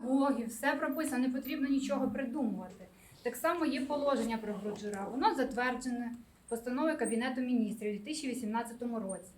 педагогів, все прописано, не потрібно нічого придумувати. Так само є положення про Гроджура. Воно затверджене постановою Кабінету міністрів у 2018 році.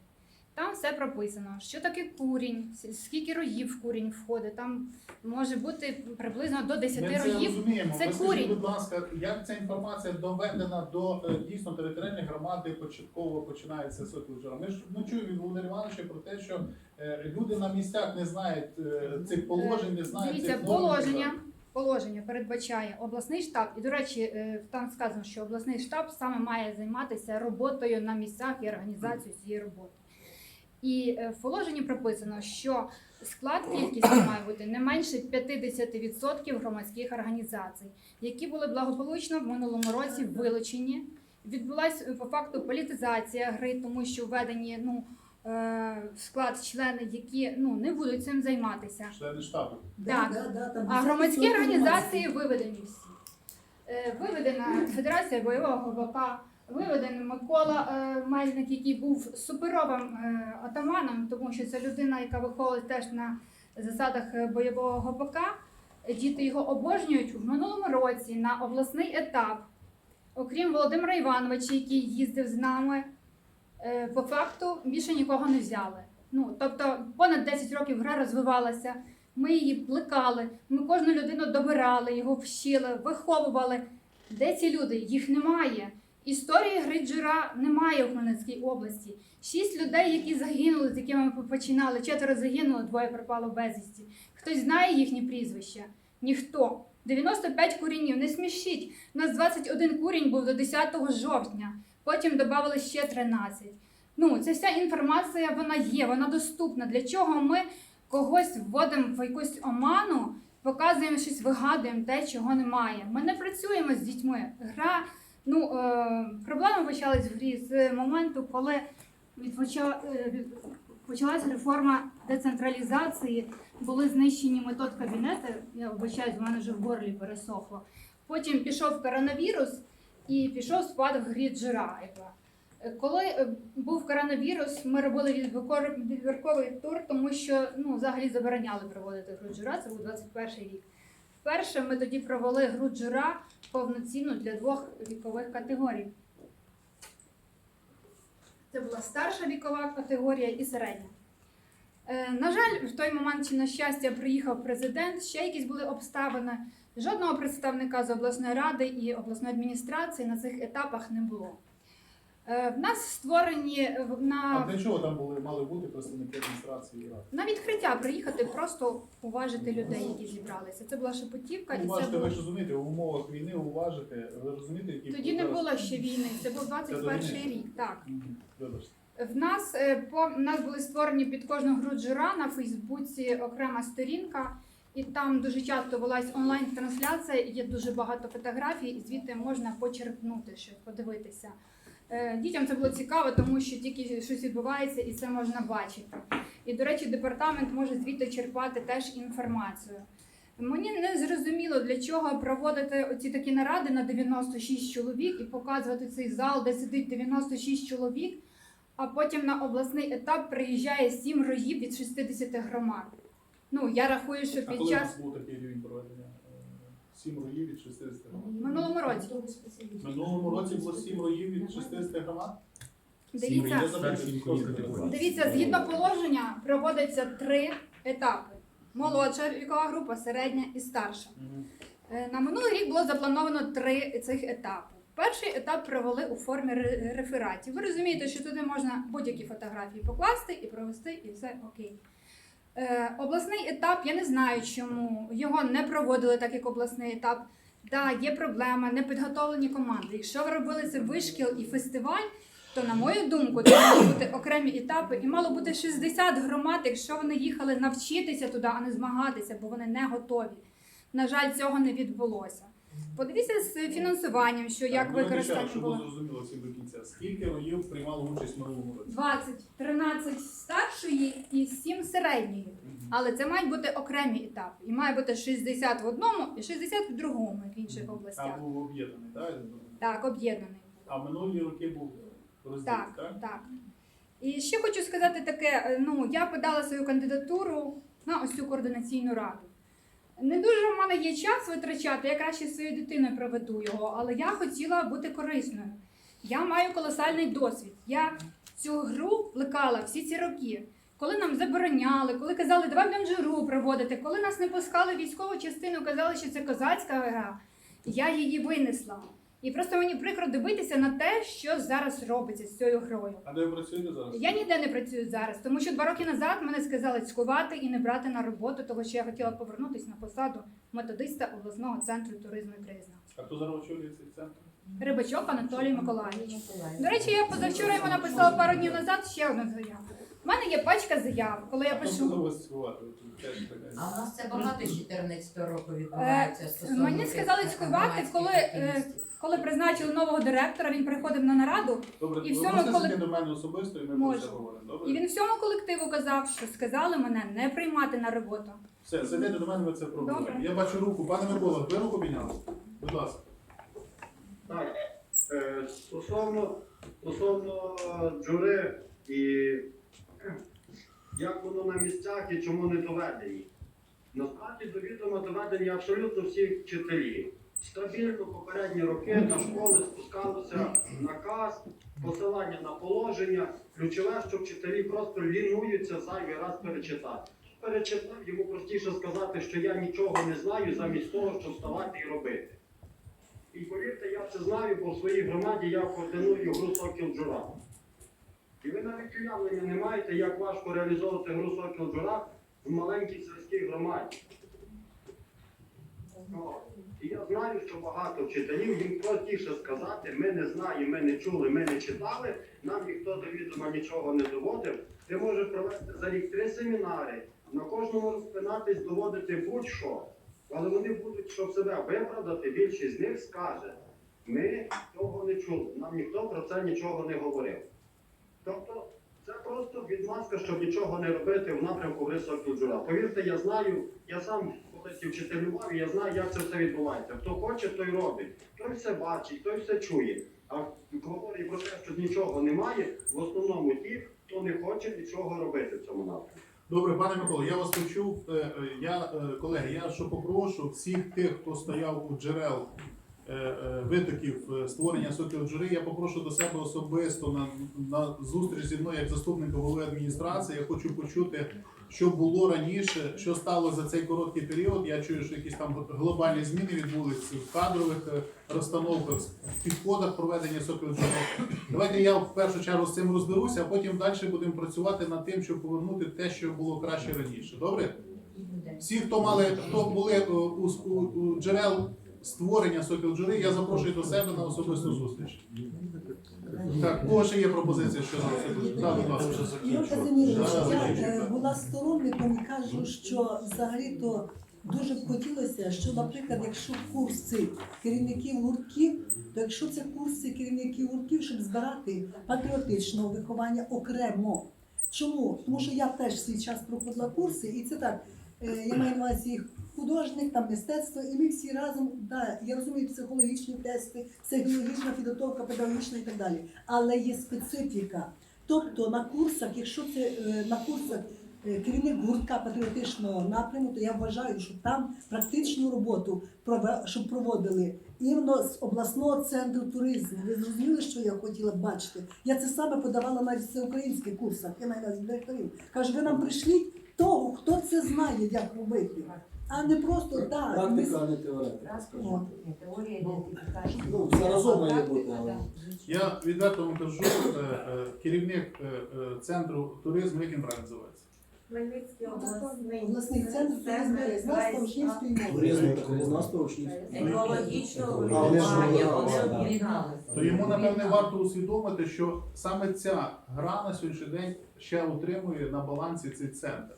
Там все прописано, що таке курінь, скільки роїв в курінь входить. Там може бути приблизно до 10 Ми це роїв. розуміємо. це Ви скажіть, курінь. будь ласка, як ця інформація доведена до е, дійсно територіальної громади, початково починається з? Ми ж ми чуємо від Володимира Івановича про те, що е, люди на місцях не знають е, цих положень, не знають Дивіться, цих норм. положення, положення передбачає обласний штаб. І, до речі, е, там сказано, що обласний штаб саме має займатися роботою на місцях і організацією цієї роботи. І е, в положенні прописано, що склад кількості має бути не менше 50% громадських організацій, які були благополучно в минулому році вилучені. Відбулася е, по факту політизація гри, тому що введені ну, е, в склад члени, які ну, не будуть цим займатися. Члени штабу. Так. Да, да, там А громадські організації виведені всі. Виведена Федерація бойового ГВК, виведений Микола е, Мельник, який був суперовим е, атаманом, тому що це людина, яка виховує теж на засадах е, бойового ГВК. Діти його обожнюють в минулому році на обласний етап. Окрім Володимира Івановича, який їздив з нами, е, по факту більше нікого не взяли. Ну, тобто понад 10 років гра розвивалася. Ми її плекали, ми кожну людину добирали, його вчили, виховували. Де ці люди? Їх немає. Історії гри Джира немає в Хмельницькій області. Шість людей, які загинули, з якими ми починали. Четверо загинуло, двоє пропало безвісті. Хтось знає їхні прізвища? Ніхто. 95 курінів, не смішіть. У нас 21 курінь був до 10 жовтня, потім додали ще 13. Ну, ця вся інформація вона є, вона доступна. Для чого ми когось вводимо в якусь оману, показуємо щось, вигадуємо те, чого немає. Ми не працюємо з дітьми. Гра, ну е, проблеми почались в грі з моменту, коли е, почалась реформа децентралізації, були знищені метод кабінети. Я вибачаюсь, в мене вже в горлі пересохло. Потім пішов коронавірус і пішов спад в грі Джираєва. Коли е, був коронавірус, ми робили відбірковий тур, тому що ну, взагалі забороняли проводити гру джура, це був 21 рік. Вперше ми тоді провели гру джура повноцінну для двох вікових категорій. Це була старша вікова категорія і середня. Е, на жаль, в той момент, чи на щастя, приїхав президент, ще якісь були обставини. Жодного представника з обласної ради і обласної адміністрації на цих етапах не було. Е, В нас створені е, в- А на, для чого там були мали бути представники адміністрації ради? на відкриття приїхати, просто уважити людей, які зібралися. Це була шепотівка, і це Уважите, було ви ж розумієте, в умовах війни уважите, ви розумієте, які тоді не зараз- було ще війни. Це був 21 Це рік. Так. Мгм, Вибачте. В нас е, по в нас були створені під кожну гру джура на Фейсбуці окрема сторінка, і там дуже часто велась онлайн-трансляція. Є дуже багато фотографій, і звідти можна почерпнути щось, подивитися. Е, Дітям це було цікаво, тому що тільки щось відбувається, і це можна бачити. І, до речі, департамент може звідти черпати теж інформацію. Мені не зрозуміло, для чого проводити оці такі наради на 96 чоловік і показувати цей зал, де сидить 96 чоловік, а потім на обласний етап приїжджає 7 роїв від 60 громад. Ну, я рахую, що А під коли у час був такий рівень проведення? Сім роїв від 60 громад. Минулому році. В минулому році було сім роїв від 60 громад? дивіться, дивіться, згідно положення проводиться три етапи: молодша вікова група, середня і старша. Е, На минулий рік було заплановано три цих етапи. Перший етап провели у формі ре- рефератів. Ви розумієте, що туди можна будь-які фотографії покласти і провести, і все окей. Е, обласний етап, я не знаю чому. Його не проводили так, як обласний етап. Да, є проблема, не підготовлені команди. Якщо ви робили це вишкіл і фестиваль, то, на мою думку, це мали бути окремі етапи, і мало бути 60 громад, якщо вони їхали навчитися туди, а не змагатися, бо вони не готові. На жаль, цього не відбулося. Подивіться з фінансуванням, що як Так, ну, використання щоб було. було зрозуміло всім до кінця. Скільки роїв приймало участь в минулому році? 20, 13 старшої і 7 середньої. Але це мають бути окремі етапи. І має бути 60 в одному і 60 в другому, як в інших областях. був об'єднаний, так? Так, об'єднаний. А минулі роки був розділ, Так, так? так. І ще хочу сказати таке: е, ну, я подала свою кандидатуру на ось цю координаційну раду. Не дуже в мене є час витрачати, я краще своєю дитиною проведу його, але я хотіла бути корисною. Я маю колосальний досвід. Я цю гру плекала всі ці роки. Коли нам забороняли, коли казали, давай гру проводити, коли нас не пускали в військову частину, казали, що це козацька гра, я її винесла. І просто мені прикро дивитися на те, що зараз робиться з цією грою. А де ви працюєте зараз? Я ніде не працюю зараз, тому що два роки назад мене сказали цькувати і не брати на роботу, того що я хотіла повернутися на посаду методиста обласного центру туризму і краєзнавства. А хто зараз очолює цей центр? Рибачок Анатолій Миколаївич. До речі, я позавчора йому написала пару днів назад ще одну заяву. У мене є пачка заяв, коли я пишу. А у нас це багато з 14 року відбувається. стосовно Е, мені тих сказали цькувати, громадських коли, е, активістів. Коли призначили нового директора, він приходив на нараду, Добре, і ви всьому можете коли- зайти до мене особисто і ми про Можу. це говоримо. Добре? і він всьому колективу казав, що сказали мене не приймати на роботу. Все, зайдете до мене, ми це проговоримо. Я бачу руку. Пане Микола, ви руку підняли? Будь ласка. Так, е, стосовно, стосовно джури і е, як воно на місцях і чому не доведені. Насправді до відома доведені абсолютно всі вчителі. Стабільно попередні роки на школи спускалося наказ, посилання на положення. Ключове, що вчителі просто лінуються зайвий раз перечитати. Перечитав, йому простіше сказати, що я нічого не знаю, замість того, щоб вставати і робити. І повірте, я це знаю, бо в своїй громаді я координую гру Сокіл Джура. І ви навіть уявлення не маєте, як важко реалізовувати гру Сокіл Джура в маленькій сільській громаді. І я знаю, що багато вчителів їм простіше сказати, ми не знаємо, ми не чули, ми не читали, нам ніхто до відома нічого не доводив. Ти можеш провести за рік три семінари, на кожному розпинатись, доводити будь-що. Але вони будуть, щоб себе виправдати, більшість з них скаже, ми того не чули, нам ніхто про це нічого не говорив. Тобто це просто відмазка, щоб нічого не робити в напрямку високого джура. Повірте, я знаю, я сам колись вчителював, і я знаю, як це все відбувається. Хто хоче, той робить. Той все бачить, той все чує. А говорить про те, що нічого немає, в основному ті, хто не хоче нічого робити в цьому напрямку. Добре, пане Микола, я вас почув. Е, е, Я, е, колеги, я що попрошу всіх тих, хто стояв у джерел витоків е, створення сокіл джури, я попрошу до себе особисто на, на зустріч зі мною як заступника голови адміністрації. Я хочу почути, що було раніше, що стало за цей короткий період. Я чую, що якісь там глобальні зміни відбулись в кадрових е, розстановках, в підходах проведення сокіл джури. Давайте я в першу чергу з цим розберуся, а потім далі будемо працювати над тим, щоб повернути те, що було краще раніше. Добре? Всі, хто мали, хто були е, у, у, у джерел створення сокіл джури, я запрошую до себе на особисту зустріч. Так, кого ще є пропозиція щодо сокіл? Так, будь ласка. Ігор я е, була сторонником і кажу, що взагалі-то дуже б хотілося, що, наприклад, якщо курси керівників гуртків, то якщо це курси керівників гуртків, щоб збирати патріотичного виховання окремо. Чому? Тому що я теж свій час проходила курси, і це так. Е, Я маю на увазі художник, там мистецтво, і ми всі разом, да, я розумію психологічні тести, психологічна підготовка, педагогічна і так далі. Але є специфіка. Тобто на курсах, якщо це е, на курсах е, керівник гуртка патріотичного напряму, то я вважаю, що там практичну роботу щоб проводили іменно з обласного центру туризму. Ви зрозуміли, що я хотіла б бачити? Я це саме подавала навіть в всеукраїнських курсах. Я маю на директорів. Кажу, ви нам прийшліть того, хто це знає, як робити, а не просто так. Практика, а не теорія. От. Теорія ідентифікації. Ну, це разом має бути, але- Я відверто вам кажу, е, е, керівник е, е, центру туризму, як він правильно називається? Хмельницький обласний Обласний центр туризму знавства учнівської мови. Туризм та краєзнавство учнів. Екологічного А, вони ж врегулювання були, вони да, да. об'єдналися. То йому, напевне, варто усвідомити, що саме ця гра на сьогоднішній день ще утримує на балансі цей центр,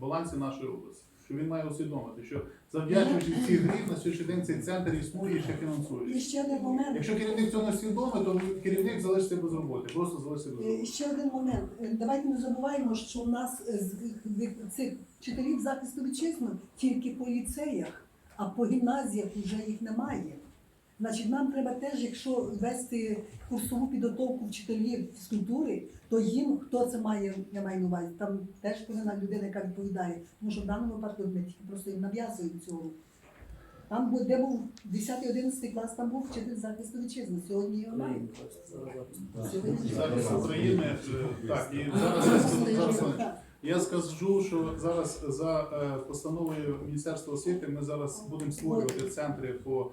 балансі нашої області. Що він має усвідомити, що завдячуючи цій грі на сьогоднішній день цей центр існує і ще І ще один момент. Якщо керівник цього не свідомий, то керівник залишиться без роботи, просто залишиться без Е, роботи. Ще один момент. Е, Давайте не забуваємо, що в нас е, з цих вчителів захисту вітчизни тільки по ліцеях, а по гімназіях вже їх немає. Значить, нам треба теж, якщо вести курсову підготовку вчителів фізкультури, то їм хто це має, я маю на увазі, там теж повинна людина, яка відповідає. Тому що в даному випадку ми тільки просто їм нав'язуємо цю гру. Там, де був 10-11 клас, там був вчитель захисту вітчизни. Сьогодні його. Сьогодні Захист України, так, і зараз я скажу, зараз секундочку. Я скажу, що зараз за е, постановою Міністерства освіти ми зараз будемо створювати центри по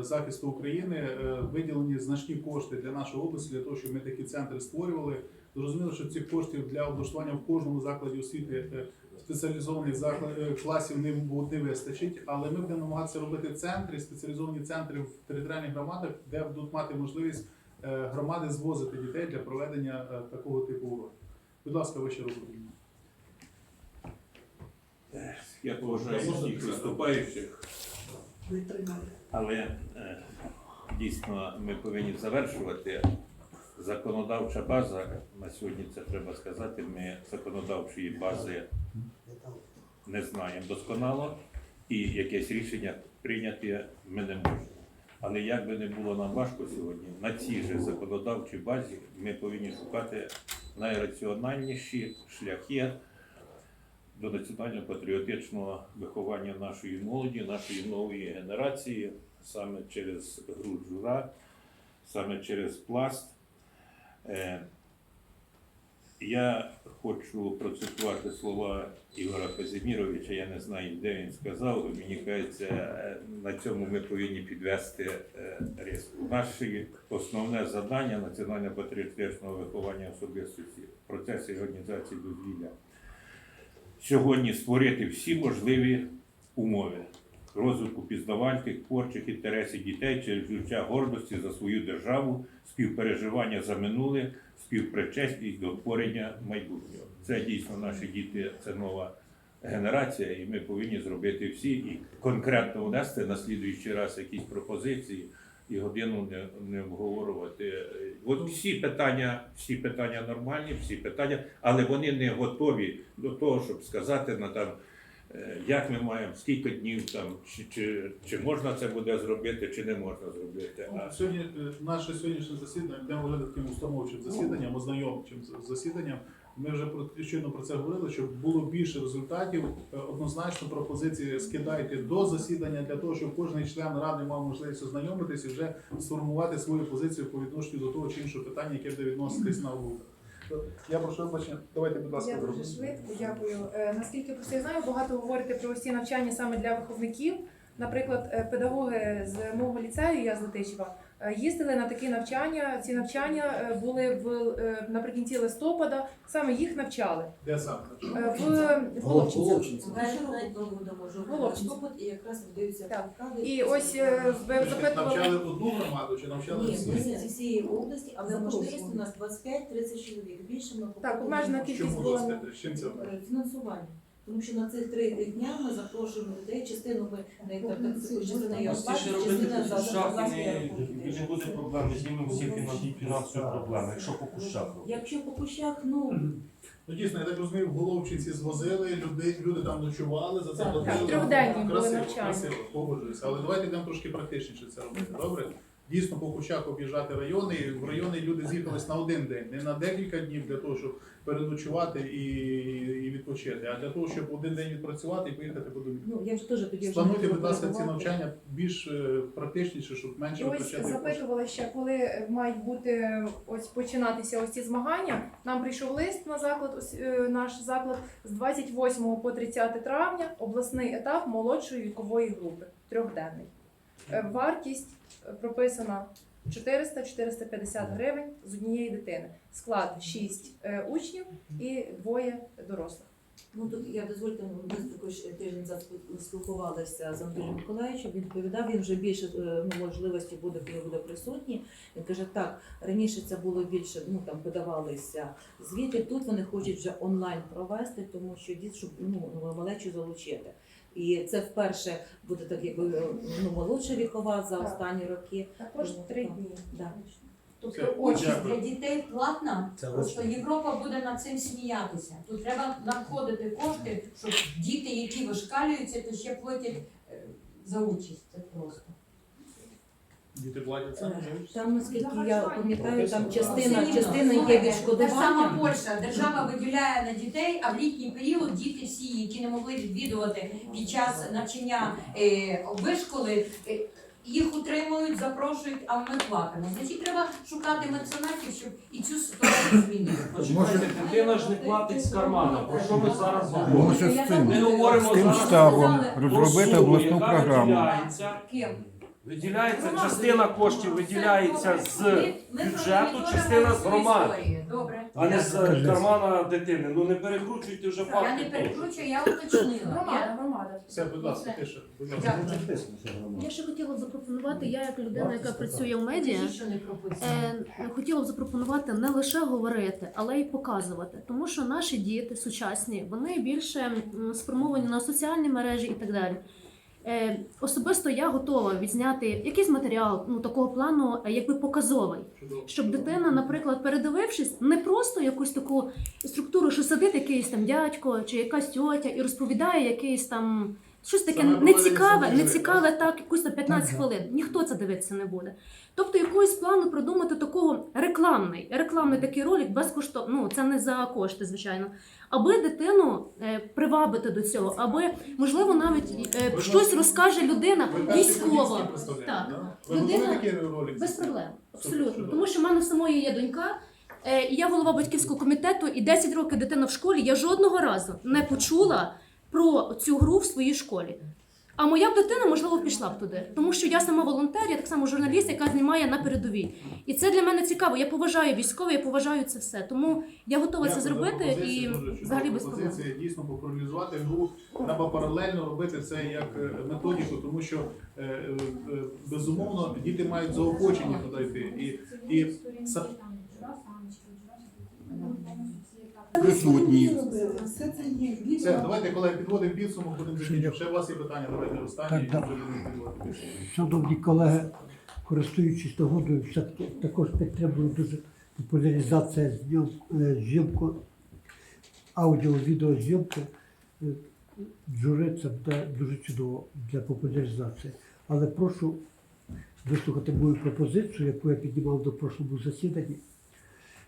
захисту України. Е, Виділені значні кошти для нашої області, для того, щоб ми такі центри створювали. Зрозуміло, що цих коштів для облаштування в кожному закладі освіти е, спеціалізованих заклад- е, класів не, не вистачить, але ми будемо намагатися робити центри, спеціалізовані центри в територіальних громадах, де будуть мати можливість е, громади звозити дітей для проведення е, такого типу уроків. Будь ласка, вище руку. Я поважаю всіх виступаючих, але е, дійсно ми повинні завершувати. Законодавча база на сьогодні це треба сказати. Ми законодавчої бази не знаємо досконало, і якесь рішення прийняти ми не можемо. Але як би не було нам важко сьогодні, на цій же законодавчій базі ми повинні шукати найраціональніші шляхи до національно-патріотичного виховання нашої молоді, нашої нової генерації, саме через гру жура, саме через пласт. Е, Я хочу процитувати слова Ігора Казиміровича. Я не знаю, де він сказав. Мені кажеться, е, на цьому ми повинні підвести е, риск. Наше основне завдання національно-патріотичного виховання особистості в процесі організації дозвілля сьогодні створити всі можливі умови розвитку пізнавальних, творчих інтересів дітей через відчуття гордості за свою державу, співпереживання за минуле, співпричесність до творення майбутнього. Це дійсно наші діти, це нова генерація, і ми повинні зробити всі і конкретно внести на слідуючий раз якісь пропозиції. І годину не, не обговорювати. От всі питання, всі питання нормальні, всі питання, але вони не готові до того, щоб сказати на там, е, як ми маємо, скільки днів там, чи, чи, чи можна це буде зробити, чи не можна зробити. А Сьогодні е, наше сьогоднішнє засідання буде виглядати таким установчим засіданням, ознайомчим засіданням. Ми вже про щойно про це говорили, щоб було більше результатів. Е, Однозначно пропозиції скидайте до засідання для того, щоб кожен член ради мав можливість ознайомитись і вже сформувати свою позицію по відношенню до того чи іншого питання, яке буде відноситись на обговорення. Я прошу вибачення. Давайте, будь ласка, Я дуже швидко, дякую. Е, Наскільки просто я знаю, багато говорите про ці навчання саме для виховників. Наприклад, е, педагоги з мого ліцею, я з Летичева, їздили на такі навчання. Ці навчання е, були в е, наприкінці листопада. Саме їх навчали Де саме? Е, в. Головчинці. Головчинці. і якраз вправи. І ось е, ви запитували. Навчали одну громаду чи навчали Ні, всі? зі всієї області, але можливість у нас 25-30 чоловік. Більше ми Так, обмежена кількість була. чим це? Е, Фінансування. Тому що на цих три дня ми запрошуємо людей, частину ми Простіше робити частина за за кущах і не, і не буде проблем, ми знімемо всі фінансові фінансові проблеми, якщо по кущах робити. Якщо по кущах, ну Ну дійсно, я так розумію, в Головчинці звозили, люди, люди там ночували, за це Так, платили. так, трьохденні були Красиво, навчання. Красиво, погоджуюся. Але давайте будемо трошки практичніше це робити. Добре? Дійсно, по кущах об'їжджати райони. І В райони люди з'їхались на один день, не на декілька днів для того, щоб переночувати і, і відпочити, а для того, щоб один день відпрацювати і поїхати по домі. ну я ж теж тоді вже будь ласка, ці навчання більш е, практичніше, щоб І менше ось витрачати коштів. запитували ще, коли мають бути ось починатися ось ці змагання. Нам прийшов лист на заклад, ось е, наш заклад з 28 по 30 травня, обласний етап молодшої вікової групи, трьохденний. Е, Вартість е, прописана 400-450 гривень з однієї дитини. Склад 6 учнів і двоє дорослих. Ну тут я дозвольте, ми також тиждень спіл- спілкувалися з Анатолієм Миколаївичем. Він відповідав, він вже більше е, ну, можливості буде, коли буде присутній. Він каже, так раніше це було більше, ну там подавалися звіти. Тут вони хочуть вже онлайн провести, тому що діт, щоб ну малечу залучити. І це вперше буде так, якби ну молодша вікова за Так. останні роки. Також Тому три так. дні. Да. Тобто участь дякую. для дітей платна, Це просто очно. Європа буде над цим сміятися. Тут треба надходити кошти, щоб діти, які вишкалюються, то ще платять е, за участь. Це просто. Діти платять самі. Там, наскільки я пам'ятаю, там частина, частина є Та ж відшкодування. сама Польща, держава виділяє на дітей, а в літній період діти всі, які не могли відвідувати під час навчання е, вишколи, е, їх утримують, запрошують, а ми платимо. Значить, треба шукати меценатів, щоб і цю ситуацію змінити. Почекайте, дитина ж не платить з кармана. Про що ми зараз говоримо? Може з цим, Ми говоримо з тим зараз штабом розробити обласну програму. Ким? Виділяється частина коштів виділяється з бюджету, частина з громади. Добре. а не з кармана дитини. Ну не перекручуйте вже Я не факти. перекручую, я уточнила. Громада, громада. Все, будь ласка, тише. Будь ласка. Дякую. Я ще хотіла б запропонувати, я як людина, яка працює в медіа, що не прописано. е, хотіла б запропонувати не лише говорити, але й показувати. Тому що наші діти сучасні, вони більше м, спрямовані на соціальні мережі і так далі. Е, особисто я готова відзняти якийсь матеріал ну, такого плану, е, якби показовий, щоб дитина, наприклад, передивившись, не просто якусь таку структуру, що сидить якийсь там дядько чи якась тьотя і розповідає якийсь там щось таке нецікаве, нецікаве так, якусь на 15 Так, хвилин. Ніхто це дивитися не буде. Тобто якогось плану придумати такого рекламний, рекламний такий ролик безкоштовно, ну це не за кошти, звичайно, аби дитину е, привабити до цього, аби можливо навіть е, щось розкаже людина військова. Так. Людина-? Без проблем, абсолютно. Тому що в мене самої є донька, е, і я голова батьківського комітету, і 10 років дитина в школі. Я жодного разу не почула про цю гру в своїй школі. А моя б дитина, можливо, пішла б туди, тому що я сама волонтер, я так само журналіст, яка знімає на передовій. І це для мене цікаво. Я поважаю військових, я поважаю це все. Тому я готова це Дякую за зробити і взагалі без проблем. пропозиція. Дійсно популяризувати гру. Треба паралельно робити це як е, методику, тому що е, е, безумовно діти мають заохочення туди йти. І, і це- Присутні. Все це є все, давайте, колеги, підводимо підсумок, будемо закінчувати. Ще у вас є питання, давайте останні. Так, так. Шановні колеги, користуючись нагодою, все-таки також підтримую дуже популяризація е, зйомку, аудіо-відеозйомки. Е, Джури це буде дуже чудово для популяризації. Але прошу вислухати мою пропозицію, яку я піднімав до прошлому засіданні,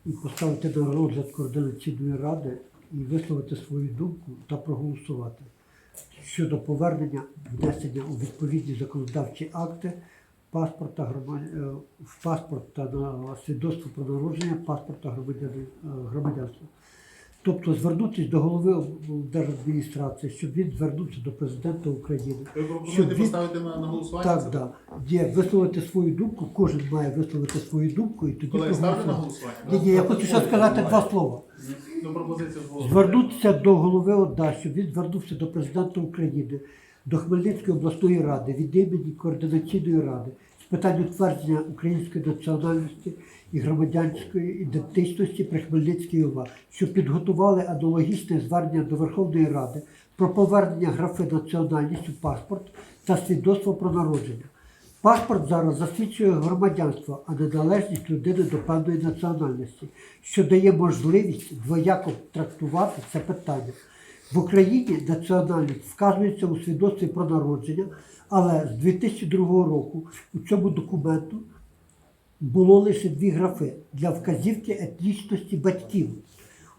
і поставити до розгляд координаційної ради і висловити свою думку та проголосувати щодо повернення внесення у відповідні законодавчі акти паспорта е, в паспорт та на свідоцтво про народження паспорта е, громадянства. Тобто звернутися до голови держадміністрації, щоб він звернувся до президента України. Ви пропонуєте він- поставити на, на голосування? Так, це? да. Є висловити свою думку, кожен має висловити свою думку і тоді Колеги, ставте на голосування. Ні, ні, я хочу ще сказати два слова. Ну, пропозиція. Звернутися до голови ОДА, щоб він звернувся до президента України, до Хмельницької обласної ради від імені координаційної ради питань утвердження української національності і громадянської ідентичності при Хмельницькій ОВА, щоб підготували аналогічне звернення до Верховної Ради про повернення графи національність паспорт та свідоцтво про народження. Паспорт зараз засвідчує громадянство, а не належність людини до певної національності, що дає можливість двояко трактувати це питання. В Україні національність вказується у свідоцтві про народження, але з 2002 року у цьому документу було лише дві графи для вказівки етнічності батьків.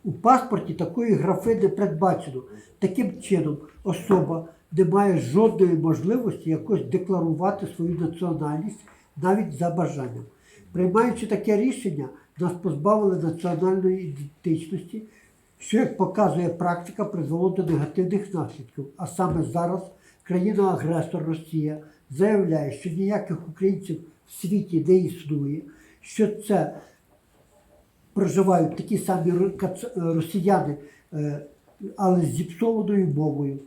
У паспорті такої графи не передбачено. Таким чином, особа не має жодної можливості якось декларувати свою національність навіть за бажанням. Приймаючи таке рішення, нас позбавили національної ідентичності, що, як показує практика, призвело до негативних наслідків. А саме зараз країна-агресор Росія заявляє, що ніяких українців в світі не існує, що це проживають такі самі росіяни, е, але з зіпсованою мовою.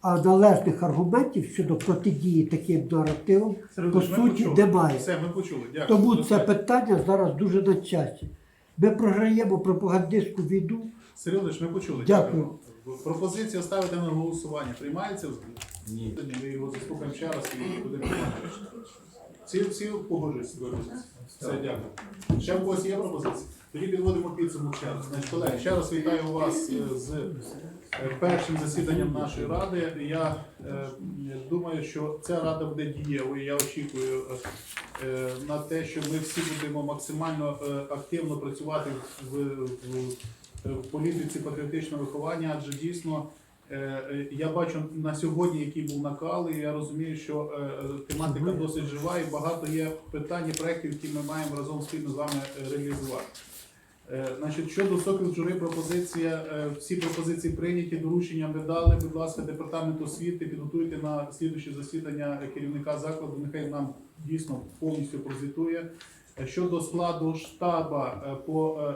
А належних аргументів щодо протидії таким наративам Сергій по суті почули. немає. Все, ми почули. Дякую. Тому це питання зараз дуже на часі. Ми програємо пропагандистську війну. Сергій Володимирович, ми почули. Дякую. Пропозиція ставити на голосування. Приймається? Ні. Ми його заслухаємо ще раз і будемо приймати. Всі, всі погоджуються? Все, дякую. Ще в когось є пропозиції? Тоді підводимо підсумок ще раз. Значить, колеги, ще раз вітаю вас е, з е, першим засіданням нашої ради. Я е, думаю, що ця рада буде дієвою. Я очікую е, на те, що ми всі будемо максимально е, активно працювати в, в, в політиці патріотичного виховання, адже дійсно. е, е, Я бачу на сьогодні, який був накал, і я розумію, що е, е, тематика досить жива і багато є питань і проєктів, які ми маємо разом спільно з вами е, реалізувати. Е, Значить, щодо сокіл жури, пропозиція, е, всі пропозиції прийняті, доручення ми дали. Будь ласка, департамент освіти, підготуйте на слідуюче засідання керівника закладу. Нехай нам дійсно повністю прозвітує. Е, Щодо складу штаба по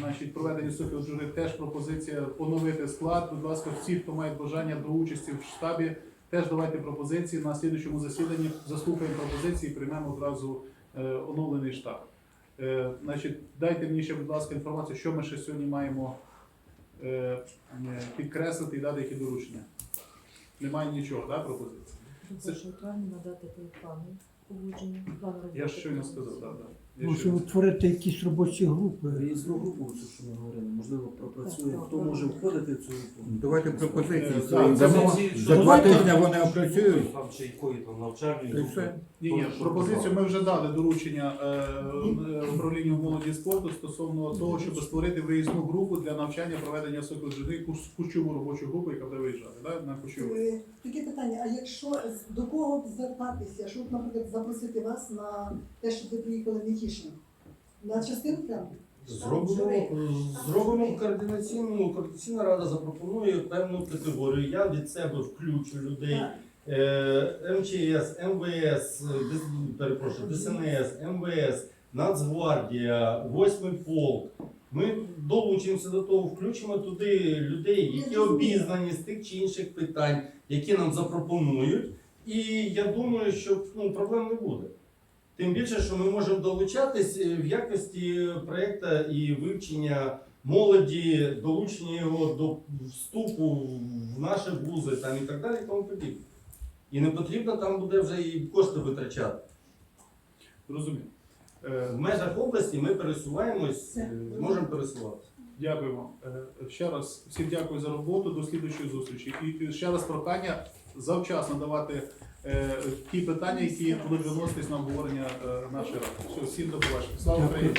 значить, проведенню сокіл жури, теж пропозиція поновити склад. Будь ласка, всі, хто має бажання до участі в штабі, теж давайте пропозиції на слідуючому засіданні. Заслухаємо пропозиції, і приймемо одразу оновлений штаб. Е, значить, дайте мені ще, будь ласка, інформацію, що ми ще сьогодні маємо е, е, підкреслити і дати які доручення. Немає нічого, да, пропозиції? Це 1 надати план погодження. Я ж щойно сказав, так, так. Я Може утворити якісь робочі групи. Реєстру групу, це що ми говорили, можливо, пропрацює, хто може входити в цю групу. Давайте пропозиції свої дамо. За два тижні вони опрацюють. Там ще якої там навчальної І групи. все. Ні, ні, пропозицію ми вже дали доручення е, е, управлінню молоді і спорту стосовно того, щоб створити виїзну групу для навчання проведення куш- кущову робочу групу, яка буде виїжджати да, на кущову. Е, Таке питання, а якщо з- до кого б звертатися, щоб, наприклад, запросити вас на те, щоб ви приїхали в Нетішин? На частину прямо? Зробимо, зробимо координаційну, координаційна рада запропонує певну категорію. Я від себе включу людей. Е, МЧС, МВС, перепрошую, ДСНС, МВС, Нацгвардія, Восьмий полк. Ми долучимося до того, включимо туди людей, які обізнані з тих чи інших питань, які нам запропонують. І я думаю, що ну, проблем не буде. Тим більше, що ми можемо долучатись е, в якості проєкту і вивчення молоді, долучення його до вступу в наші вузи там, і так далі, і тому подібне. І не потрібно там буде вже і кошти витрачати. Розумію. Е, В межах області ми пересуваємось, е, можемо пересуватися. Дякуємо. Е, Ще раз всім дякую за роботу. До слідуючої зустрічі. І ще раз прохання завчасно давати ті питання, які будуть виноситись на обговорення е, нашої ради. Все, всім до побачення. Слава Україні!